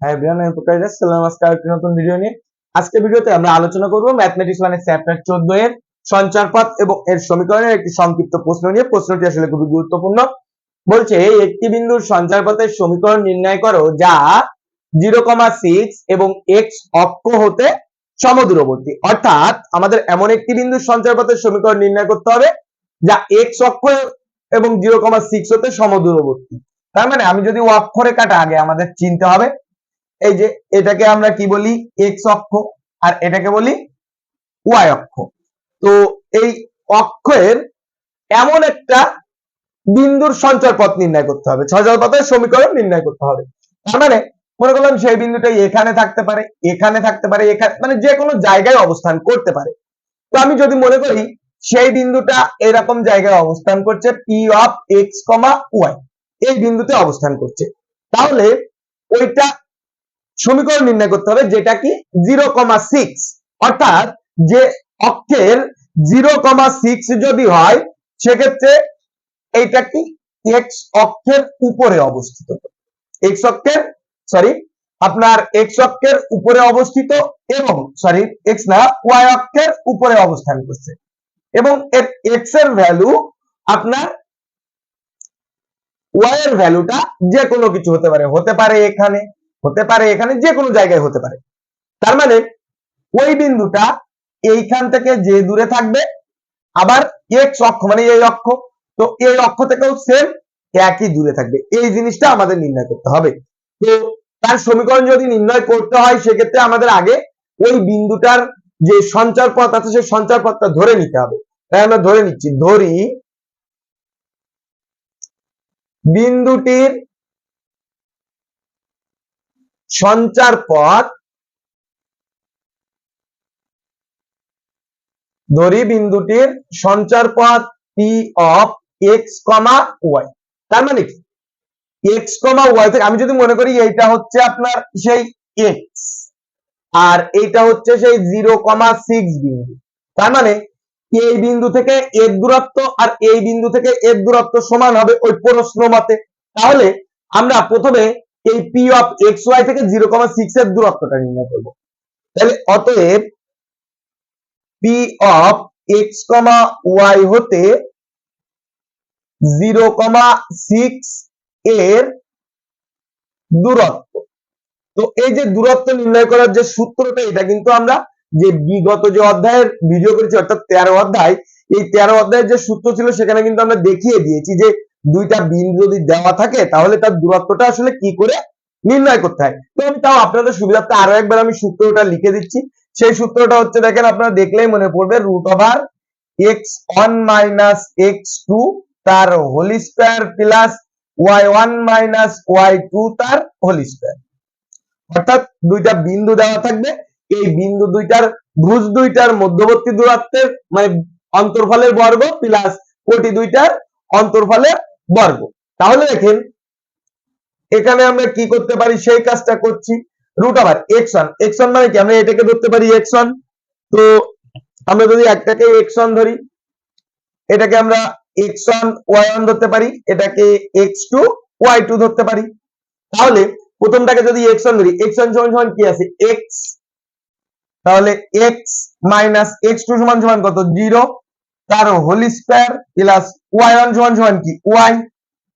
হ্যাঁ এভরিওয়ান আমি প্রকাশ দাস সালাম আজকে আরেকটি নতুন ভিডিও নিয়ে। আজকে ভিডিওতে আমরা আলোচনা করব ম্যাথমেটিক্স ওয়ানের চ্যাপ্টার 14 এর সঞ্চারপথ এবং এর সমীকরণের একটি সংক্ষিপ্ত প্রশ্ন নিয়ে। প্রশ্নটি আসলে খুবই গুরুত্বপূর্ণ। বলছে একটি বিন্দুর সঞ্চারপথের সমীকরণ নির্ণয় করো যা 0,6 এবং x অক্ষ হতে সমদূরবর্তী। অর্থাৎ আমাদের এমন একটি বিন্দুর সঞ্চারপথের সমীকরণ নির্ণয় করতে হবে যা x অক্ষ এবং 0,6 হতে সমদূরবর্তী। তার মানে আমি যদি অক্ষরে কাটা আগে আমাদের চিনতে হবে এই যে এটাকে আমরা কি বলি? এক্স অক্ষ। আর এটাকে বলি ওয়াই অক্ষ। তো এই অক্ষের এমন একটা বিন্দুর সঞ্চার পথ নির্ণয় করতে হবে। সঞ্চার পথের সমীকরণ নির্ণয় করতে হবে। মানে মনে করলাম সেই বিন্দুটা এখানে থাকতে পারে, এখানে থাকতে পারে, এখানে মানে যে কোনো জায়গায় অবস্থান করতে পারে। তো আমি যদি মনে করি সেই বিন্দুটা এরকম জায়গায় অবস্থান করছে P of X comma Y এই বিন্দুতে অবস্থান করছে। তাহলে ওইটা সমীকরণ নির্ণয় করতে হবে, যেটা কি জিরো কমা সিক্স অর্থাৎ যে অক্ষের জিরো কমা সিক্স যদি হয়, সেক্ষেত্রে এইটা কি? এক্স অক্ষের উপরে অবস্থিত। এক্স অক্ষের সরি আপনার এক্স অক্ষের উপরে অবস্থিত এবং সরি এক্স না ওয়াই অক্ষের উপরে অবস্থান করছে। এবং এক্সের ভ্যালু আপনার ওয়াই এর ভ্যালুটা যে কোনো কিছু হতে পারে। হতে পারে এখানে হতে পারে, এখানে যে কোনো জায়গায় হতে পারে। তার মানে ওই বিন্দুটা এইখান থেকে যে দূরে থাকবে, আবার এক্স অক্ষ মানে এই অক্ষ, তো এই অক্ষ থেকেও সেম একই দূরে থাকবে। এই জিনিসটা আমাদের নির্ণয় করতে হবে। তো তার সমীকরণ যদি নির্ণয় করতে হয়, সেক্ষেত্রে আমাদের আগে ওই বিন্দুটার যে সঞ্চার পথ আছে, সেই সঞ্চার পথটা ধরে নিতে হবে। তাই আমরা ধরে নিচ্ছি, ধরি বিন্দুটির সঞ্চার পথ ধরি বিন্দুটির সঞ্চার পথ P of X comma Y তার মানে কি? এক্স কমা ওয়াই থেকে আমি যদি মনে করি এইটা হচ্ছে আপনার সেই এক্স আর এইটা হচ্ছে সেই জিরো কমা সিক্স বিন্দু। তার মানে এই বিন্দু থেকে এর দূরত্ব আর এই বিন্দু থেকে এর দূরত্ব সমান হবে ওই প্রশ্ন মতে। তাহলে আমরা প্রথমে এই পি অফ এক্স ওয়াই থেকে জিরো কমা সিক্স এর দূরত্বটা নির্ণয় করব। তাহলে অতএব P of X comma Y হতে জিরো কমা সিক্স এর দূরত্ব। তো এই যে দূরত্ব নির্ণয় করার যে সূত্রটা, এটা কিন্তু আমরা যে বিগত যে অধ্যায়ের ভিডিও করেছি, অর্থাৎ তেরো অধ্যায়, এই তেরো অধ্যায়ের যে সূত্র ছিল, সেখানে কিন্তু আমরা দেখিয়ে দিয়েছি যে দুইটা বিন্দু যদি দেওয়া থাকে, তাহলে তার দূরত্বটা আসলে কি করে নির্ণয় করতে হয়? তো আমি তাও আপনাদের সুবিধার্থে আরও একবার আমি সূত্রটা লিখে দিচ্ছি। সেই সূত্রটা হচ্ছে দেখেন, আপনারা দেখলেই মনে পড়বে root over X one minus X two তার whole square plus Y one minus Y two তার হোল স্কোয়ার অর্থাৎ দুইটা বিন্দু দেওয়া থাকবে। এই বিন্দু দুইটার, ভুজ দুইটার মধ্যবর্তী দূরত্বের মানে অন্তর্ফলের বর্গ প্লাস কোটি দুইটার অন্তর্ফলের বর্গ। তাহলে দেখেন, এখানে আমরা কি করতে পারি? সেই কাজটা করছি root over X one X one মানে কি? আমরা এটাকে ধরতে পারি এক্স ওয়ান তো আমরা যদি একটাকে এক্স ওয়ান ধরি, এটাকে আমরা এক্স ওয়ান ওয়াই ওয়ান ধরতে পারি, এটাকে এক্স টু ওয়াই টু ধরতে পারি। তাহলে প্রথমটাকে যদি এক্স ওয়ান ধরি এক্স ওয়ান সমান সমান কি আছে? এক্স তাহলে এক্স মাইনাস এক্স টু সমান সমান কত? জিরো তার whole square plus Y one সমান সমান কি? ওয়াই।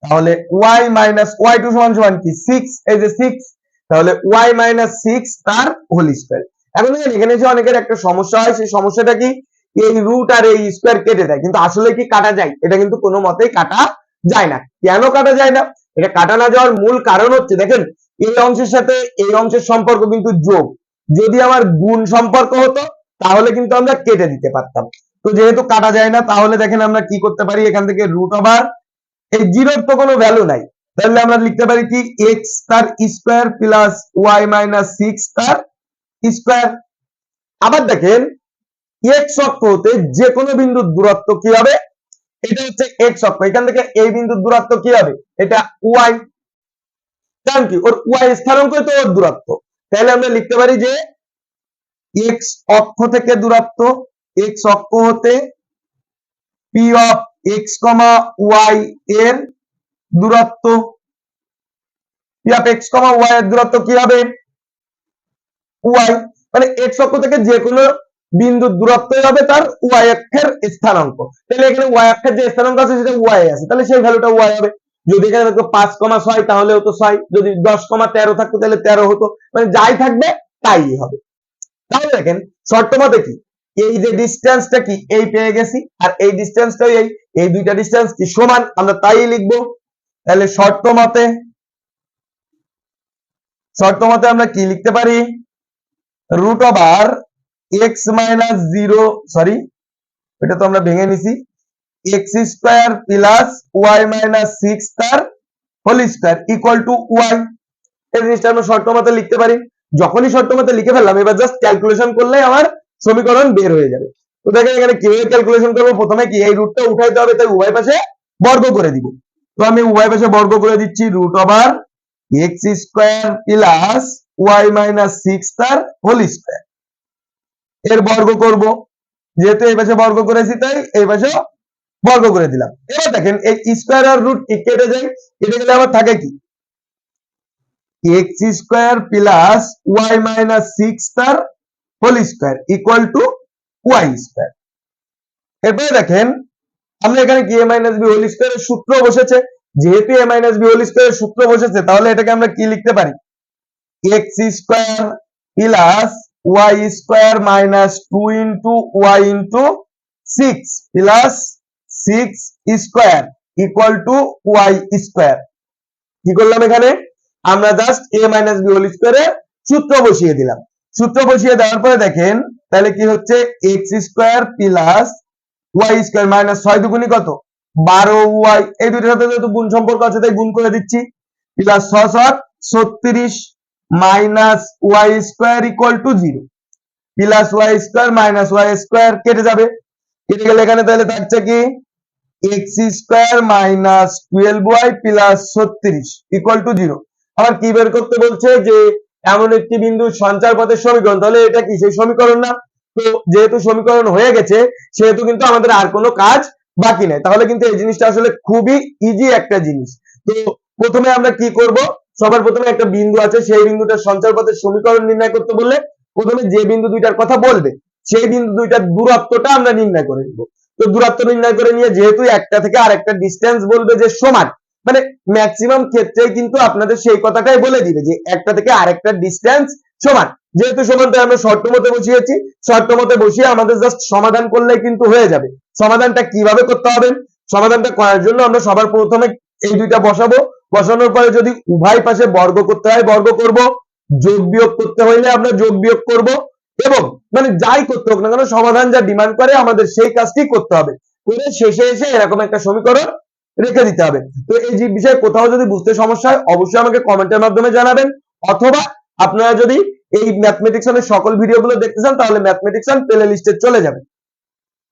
তাহলে ওয়াই মাইনাস ওয়াই টু সমান সমান কি? সিক্স। এই যে সিক্স। তাহলে ওয়াই মাইনাস সিক্স তার হোল স্কোয়ার। এখন এখানে যে অনেকের একটা সমস্যা হয়, সেই সমস্যাটা কি? এই রুট আর এই স্কোয়ার কেটে দেয়। কিন্তু আসলে কি কাটা যায়? এটা কিন্তু কোনো মতেই কাটা যায় না। কেন কাটা যায় না? এটা কাটা না যাওয়ার মূল কারণ হচ্ছে, দেখেন, এই অংশের সাথে এই অংশের সম্পর্ক কিন্তু যোগ। যদি আমার গুণ সম্পর্ক হতো, তাহলে কিন্তু আমরা কেটে দিতে পারতাম। তো যেহেতু কাটা যায় না, তাহলে দেখেন আমরা কি করতে পারি? এখান থেকে রুট ওভার এই জিরোর তো কোনো ভ্যালু নাই। তাহলে আমরা লিখতে পারি কি? এক্স তার square plus Y minus six তার স্কোয়ার আবার দেখেন এক্স অক্ষ হতে যে কোনো বিন্দুর দূরত্ব কি হবে? এটা হচ্ছে এক্স অক্ষ। এখান থেকে এই বিন্দুর দূরত্ব কি হবে? এটা ওয়াই কারণ কি ওর ওয়াই স্থানাঙ্ক তো ওর দূরত্ব। তাহলে আমরা লিখতে পারি যে এক্স অক্ষ থেকে দূরত্ব এক্স অক্ষ হতে পি অফ কমা ওয়াই এর দূরত্ব। পি অফ কমা ওয়াই এর দূরত্ব কি হবে? ওয়াই মানে এক্স অক্ষ থেকে যে কোনো বিন্দুর দূরত্বই হবে তার ওয়াই অক্ষের স্থানাঙ্ক। তাহলে এখানে ওয়াই অক্ষের যে স্থানাঙ্ক আছে সেটা ওয়াই আছে। তাহলে সেই ভ্যালুটা ওয়াই হবে। যদি এখানে থাকতো পাঁচ কমা ছয়, তাহলে হতো ছয়। যদি দশ কমা তেরো থাকতো, তাহলে তেরো হতো। মানে যাই থাকবে, তাই হবে। তাহলে দেখেন, শর্ত মতে কি? এই যে ডিস্টেন্সটা কি, এই পেয়ে গেছি। আর এই ডিস্টেন্সটাই এই এই দুইটা ডিস্টেন্স কি সমান? আমরা তাই লিখব। তাহলে শর্ত মতে শর্ত মতে আমরা কি লিখতে পারি? Root over x minus zero sorry এটা তো আমরা ভেঙে নিছি। X square plus y minus six তার whole square equal to y এই জিনিসটা আমরা শর্ত মতে লিখতে পারি। যখনই শর্ত মতে লিখে ফেললাম, এবার জাস্ট ক্যালকুলেশন করলেই আমার সমীকরণ বের হয়ে যাবে। তো দেখেন এখানে কীভাবে ক্যালকুলেশন করব। প্রথমে কি? এই রুটটা উঠাইতে হবে, তাই উভয় পাশে বর্গ করে দিব। তো আমি উভয় পাশে বর্গ করে দিচ্ছি root over X square plus Y minus six তার হোল স্কোয়ার এর বর্গ করব। যেহেতু এই পাশে বর্গ করেছি, তাই এই পাশে বর্গ করে দিলাম। এবার দেখেন, এই স্কোয়ার আর রুট কেটে যায়? কেটে গেলে আবার থাকে কি? X square plus Y minus six তার whole square equal to Y square এরপরে দেখেন, আমরা এখানে কি এ মাইনাস বি হোল স্কোয়ারের সূত্র বসেছে? যেহেতু এ মাইনাস বি হোল স্কোয়ারের সূত্র বসেছে, তাহলে এটাকে আমরা কি লিখতে পারি? X square plus Y square minus two into Y into six plus six square equal to Y square কি করলাম এখানে? আমরা just A minus B whole স্কোয়ারের সূত্র বসিয়ে দিলাম। সূত্র বসিয়ে দেওয়ার পরে দেখেন, তাহলে কি হচ্ছে? X square plus Y square minus ছয় দুগুণি কত? বারো ওয়াই এই দুইটার সাথে যেহেতু গুণ সম্পর্ক আছে, তাই গুণ করে দিচ্ছি। প্লাস ছ সাত ছত্রিশ minus Y square equal to zero plus Y square minus Y square কেটে যাবে। কেটে গেলে এখানে তাহলে থাকছে কি? X square minus twelve Y plus ছত্রিশ ইকুয়াল টু জিরো আবার কি বের করতে বলছে? যে এমন একটি বিন্দু সঞ্চার পথের সমীকরণ, তাহলে এটা কি সেই সমীকরণ না? তো যেহেতু সমীকরণ হয়ে গেছে, সেহেতু কিন্তু আমাদের আর কোনো কাজ বাকি নেই। তাহলে কিন্তু এই জিনিসটা আসলে খুবই ইজি একটা জিনিস। তো প্রথমে আমরা কি করব? সবার প্রথমে একটা বিন্দু আছে, সেই বিন্দুটার সঞ্চার পথের সমীকরণ নির্ণয় করতে বললে প্রথমে যে বিন্দু দুইটার কথা বলবে, সেই বিন্দু দুইটার দূরত্বটা আমরা নির্ণয় করে নিব। তো দূরত্ব নির্ণয় করে নিয়ে যেহেতু একটা থেকে আরেকটা ডিস্টেন্স বলবে যে সমান মানে ম্যাক্সিমাম ক্ষেত্রে কিন্তু আপনাদের সেই কথাটাই বলে দিবে যে একটা থেকে আরেকটা ডিস্টেন্স সমান। যেহেতু সমান, তাই আমরা শর্ত মতে বসিয়েছি। শর্ত মতে বসিয়ে আমাদের জাস্ট সমাধান করলেই কিন্তু হয়ে যাবে। সমাধানটা কীভাবে করতে হবে? সমাধানটা করার জন্য আমরা সবার প্রথমে এই দুইটা বসাবো। বসানোর পরে যদি উভয় পাশে বর্গ করতে হয়, বর্গ করব। যোগ বিয়োগ করতে হইলে আমরা যোগ বিয়োগ করব এবং মানে যাই করতে হোক না কেন সমাধান যা ডিমান্ড করে আমাদের সেই কাজটি করতে হবে। করে শেষে এসে এরকম একটা সমীকরণ রেখে দিতে হবে। তো এই যে বিষয়ে কোথাও যদি বুঝতে সমস্যা হয়, অবশ্যই আমাকে কমেন্টের মাধ্যমে জানাবেন। অথবা আপনারা যদি এই ম্যাথমেটিক্সের সকল ভিডিওগুলো দেখতে চান, তাহলে ম্যাথমেটিক্স প্লে লিস্টে চলে যাবেন।